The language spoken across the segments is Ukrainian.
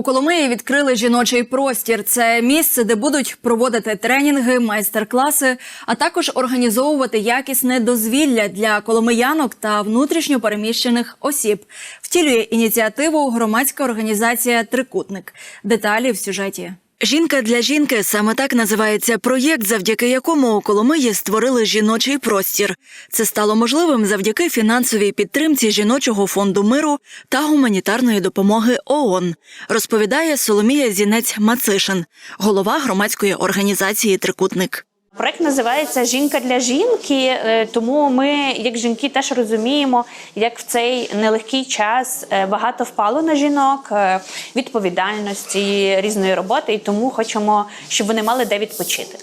У Коломиї відкрили жіночий простір. Це місце, де будуть проводити тренінги, майстер-класи, а також організовувати якісне дозвілля для коломиянок та внутрішньо переміщених осіб. Втілює ініціативу громадська організація Трикутник. Деталі в сюжеті. Жінка для жінки саме так називається проєкт, завдяки якому у Коломиї створили жіночий простір. Це стало можливим завдяки фінансовій підтримці жіночого фонду миру та гуманітарної допомоги ООН, розповідає Соломія Зінець Мацишин, голова громадської організації Трикутник. Проект називається Жінка для жінки, е, тому ми, як жінки, теж розуміємо, як в цей нелегкий час е, багато впало на жінок, е, відповідальності, різної роботи, і тому хочемо, щоб вони мали де відпочити.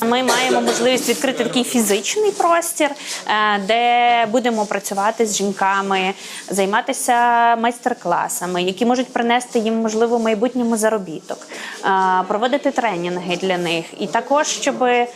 Ми маємо можливість відкрити такий фізичний простір, е, де будемо працювати з жінками, займатися майстер-класами, які можуть принести їм можливо в майбутньому заробіток, е, проводити тренінги для них, і також щоб е,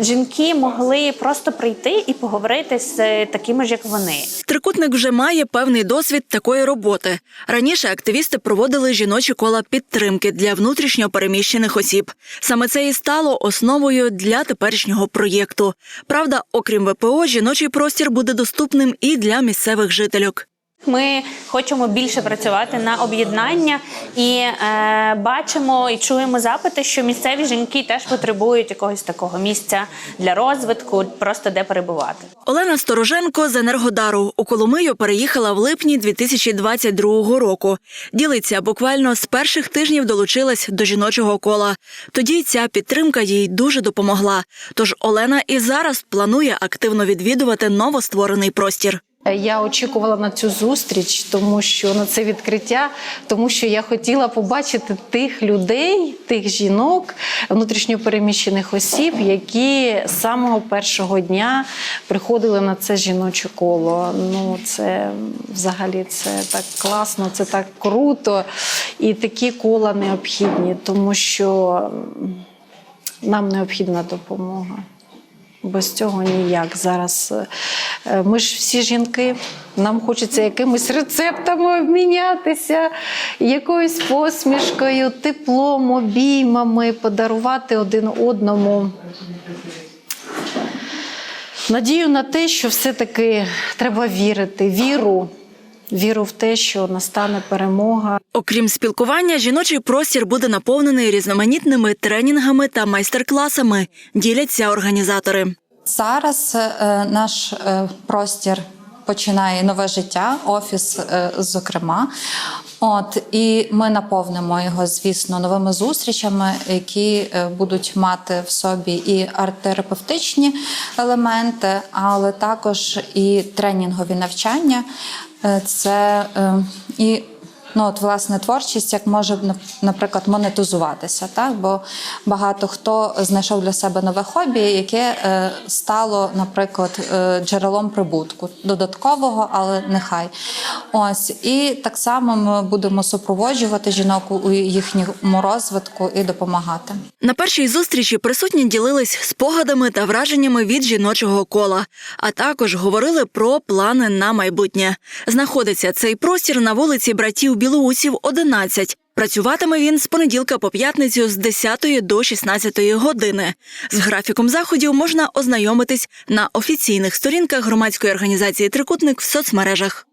жінки могли просто прийти і поговорити з такими ж, як вони. Трикутник вже має певний досвід такої роботи. Раніше активісти проводили жіночі кола підтримки для внутрішньо переміщених осіб. Саме це і стало основою для теперішнього проєкту. Правда, окрім ВПО, жіночий простір буде доступним і для місцевих жительок. Ми хочемо більше працювати на об'єднання і е, бачимо і чуємо запити, що місцеві жінки теж потребують якогось такого місця для розвитку, просто де перебувати. Олена Стороженко з Енергодару у Коломию переїхала в липні 2022 року. Ділиться, буквально з перших тижнів долучилась до жіночого кола. Тоді ця підтримка їй дуже допомогла. Тож Олена і зараз планує активно відвідувати новостворений простір. Я очікувала на цю зустріч, тому що на це відкриття, тому що я хотіла побачити тих людей, тих жінок, внутрішньопереміщених осіб, які з самого першого дня приходили на це жіноче коло. Ну це взагалі це так класно, це так круто. І такі кола необхідні, тому що нам необхідна допомога. Без цього ніяк. Зараз е, ми ж всі жінки, нам хочеться якимись рецептами обмінятися, якоюсь посмішкою, теплом, обіймами, подарувати один одному. Надію на те, що все-таки треба вірити, віру, віру в те, що настане перемога. Окрім спілкування, жіночий простір буде наповнений різноманітними тренінгами та майстер-класами. Діляться організатори. Зараз е, наш е, простір починає нове життя, офіс, е, зокрема. От і ми наповнимо його, звісно, новими зустрічами, які будуть мати в собі і арт-терапевтичні елементи, але також і тренінгові навчання. Е, Це е, і Ну, от, власне, творчість як може, нап- наприклад, монетизуватися, так? Бо багато хто знайшов для себе нове хобі, яке е, стало, наприклад, е, джерелом прибутку додаткового, але нехай. Ось і так само ми будемо супроводжувати жінок у їхньому розвитку і допомагати. На першій зустрічі присутні ділились спогадами та враженнями від жіночого кола, а також говорили про плани на майбутнє. Знаходиться цей простір на вулиці братів Білоусів, 11. Працюватиме він з понеділка по п'ятницю з 10 до 16 години. З графіком заходів можна ознайомитись на офіційних сторінках громадської організації Трикутник в соцмережах.